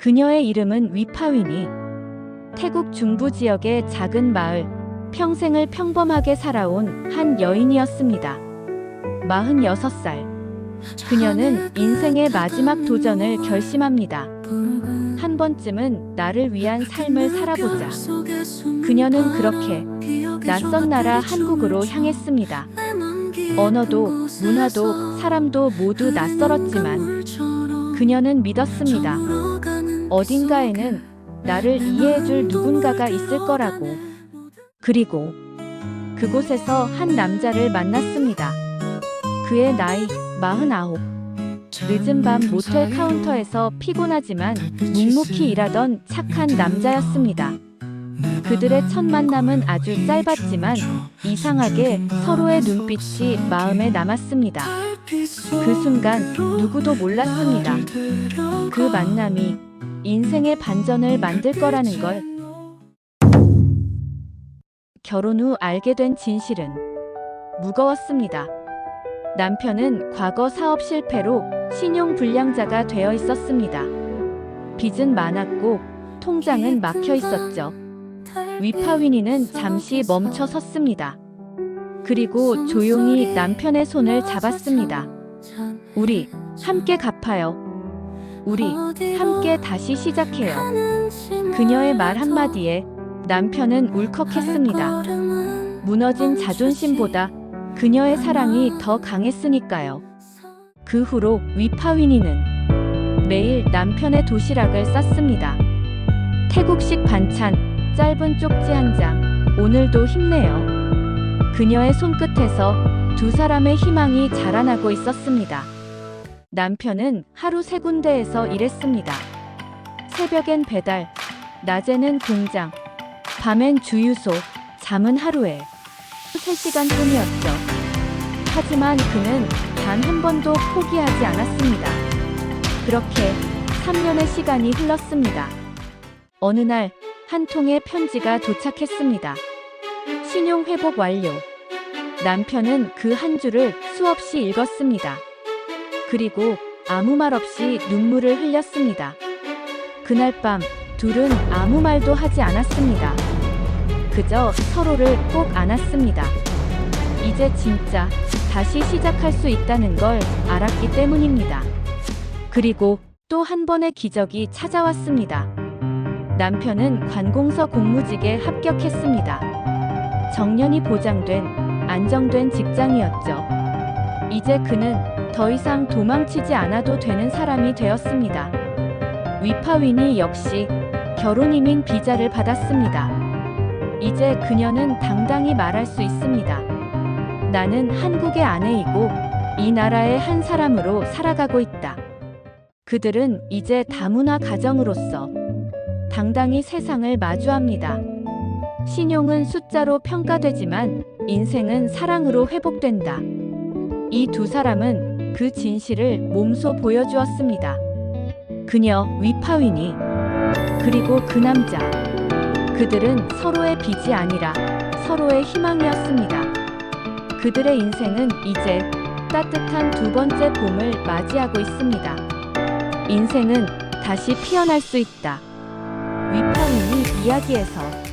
그녀의 이름은 위파윈이 태국 중부 지역의 작은 마을 평생을 평범하게 살아온 한 여인이었습니다. 46살. 그녀는 인생의 마지막 도전을 결심합니다. 한 번쯤은 나를 위한 삶을 살아보자. 그녀는 그렇게 낯선 나라 한국으로 향했습니다. 언어도 문화도 사람도 모두 낯설었지만 그녀는 믿었습니다. 어딘가에는 나를 이해해줄 누군가가 있을 거라고. 그리고 그곳에서 한 남자를 만났습니다. 그의 나이 49. 늦은 밤 모텔 카운터에서 피곤하지만 묵묵히 일하던 착한 남자였습니다. 그들의 첫 만남은 아주 짧았지만 이상하게 서로의 눈빛이 마음에 남았습니다. 그 순간 누구도 몰랐습니다. 그 만남이 인생의 반전을 만들 거라는 걸. 결혼 후 알게 된 진실은 무거웠습니다. 남편은 과거 사업 실패로 신용 불량자가 되어 있었습니다. 빚은 많았고 통장은 막혀 있었죠. 위파윈이는 잠시 멈춰 섰습니다. 그리고 조용히 남편의 손을 잡았습니다. 우리 함께 갚아요. 우리 함께 다시 시작해요. 그녀의 말 한마디에 남편은 울컥했습니다. 무너진 자존심보다 그녀의 사랑이 더 강했으니까요. 그 후로 위파윈이는 매일 남편의 도시락을 쌌습니다. 태국식 반찬, 짧은 쪽지 한 장, 오늘도 힘내요. 그녀의 손끝에서 두 사람의 희망이 자라나고 있었습니다. 남편은 하루 세 군데에서 일했습니다. 새벽엔 배달, 낮에는 공장, 밤엔 주유소, 잠은 하루에 3시간 뿐이었죠. 하지만 그는 단 한 번도 포기하지 않았습니다. 그렇게 3년의 시간이 흘렀습니다. 어느 날 한 통의 편지가 도착했습니다. 신용 회복 완료. 남편은 그 한 줄을 수없이 읽었습니다. 그리고 아무 말 없이 눈물을 흘렸습니다. 그날 밤 둘은 아무 말도 하지 않았습니다. 그저 서로를 꼭 안았습니다. 이제 진짜 다시 시작할 수 있다는 걸 알았기 때문입니다. 그리고 또 한 번의 기적이 찾아왔습니다. 남편은 관공서 공무직에 합격했습니다. 정년이 보장된 안정된 직장이었죠. 이제 그는 더 이상 도망치지 않아도 되는 사람이 되었습니다. 위파윈이 역시 결혼 이민 비자를 받았습니다. 이제 그녀는 당당히 말할 수 있습니다. 나는 한국의 아내이고 이 나라의 한 사람으로 살아가고 있다. 그들은 이제 다문화 가정으로서 당당히 세상을 마주합니다. 신용은 숫자로 평가되지만 인생은 사랑으로 회복된다. 이 두 사람은 그 진실을 몸소 보여주었습니다. 그녀 위파윈이 그리고 그 남자 그들은 서로의 빚이 아니라 서로의 희망이었습니다. 그들의 인생은 이제 따뜻한 두 번째 봄을 맞이하고 있습니다. 인생은 다시 피어날 수 있다. 위파윈이 이야기에서